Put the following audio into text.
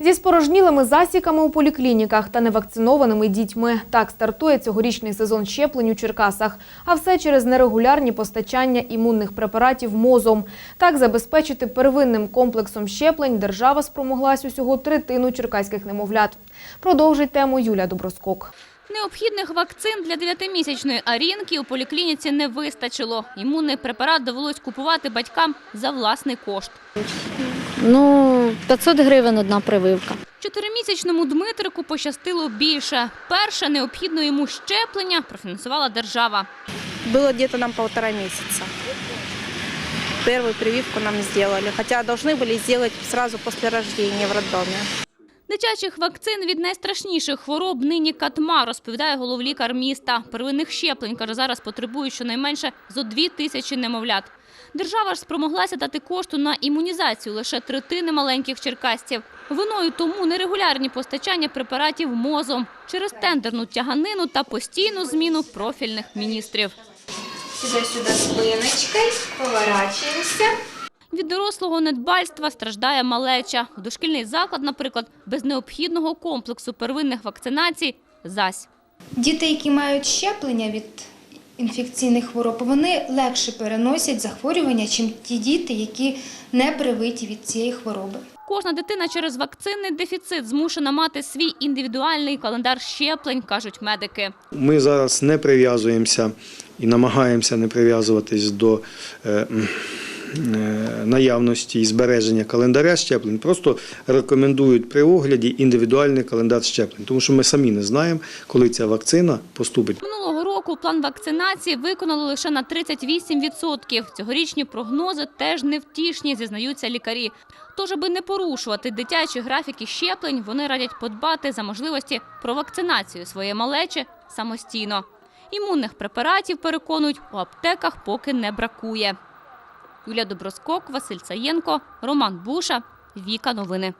Зі спорожнілими засіками у поліклініках та невакцинованими дітьми. Так стартує цьогорічний сезон щеплень у Черкасах. А все через нерегулярні постачання імунних препаратів мозом. Так забезпечити первинним комплексом щеплень держава спромоглась усього третину черкаських немовлят. Продовжить тему Юля Доброскок. Необхідних вакцин для дев'ятимісячної Арінки у поліклініці не вистачило. Імунний препарат довелось купувати батькам за власний кошт. Ну, 500 гривень одна прививка. Чотиримісячному Дмитрику пощастило більше. Перше необхідне йому щеплення профінансувала держава. Было где-то нам полтора месяца. Первую прививку нам сделали, хотя должны были сделать сразу после рождения в роддоме. Дитячих вакцин від найстрашніших хвороб нині катма, розповідає головлікар міста. Первинних щеплень, каже, зараз потребують щонайменше зо дві тисячі немовлят. Держава ж спромоглася дати кошту на імунізацію лише третини маленьких черкасців. Виною тому нерегулярні постачання препаратів мозом через тендерну тяганину та постійну зміну профільних міністрів. Сюда-сюда спиночкой, поворачиваемся. Від дорослого недбальства страждає малеча. Дошкільний заклад, наприклад, без необхідного комплексу первинних вакцинацій – зась. Діти, які мають щеплення від інфекційних хвороб, вони легше переносять захворювання, чим ті діти, які не привиті від цієї хвороби. Кожна дитина через вакцинний дефіцит змушена мати свій індивідуальний календар щеплень, кажуть медики. Ми зараз не прив'язуємося і намагаємося не прив'язуватись до е, е, наявності і збереження календаря щеплень. Просто рекомендують при огляді індивідуальний календар щеплень, тому що ми самі не знаємо, коли ця вакцина поступить. Минулого року план вакцинації виконали лише на 38%. Цьогорічні прогнози теж невтішні, зізнаються лікарі. Тож, аби не порушувати дитячі графіки щеплень, вони радять подбати за можливості про вакцинацію своєї малечі самостійно. Імунних препаратів, переконують, у аптеках поки не бракує. Юлія Доброскок, Василь Саєнко, Роман Буша, Віка Новини.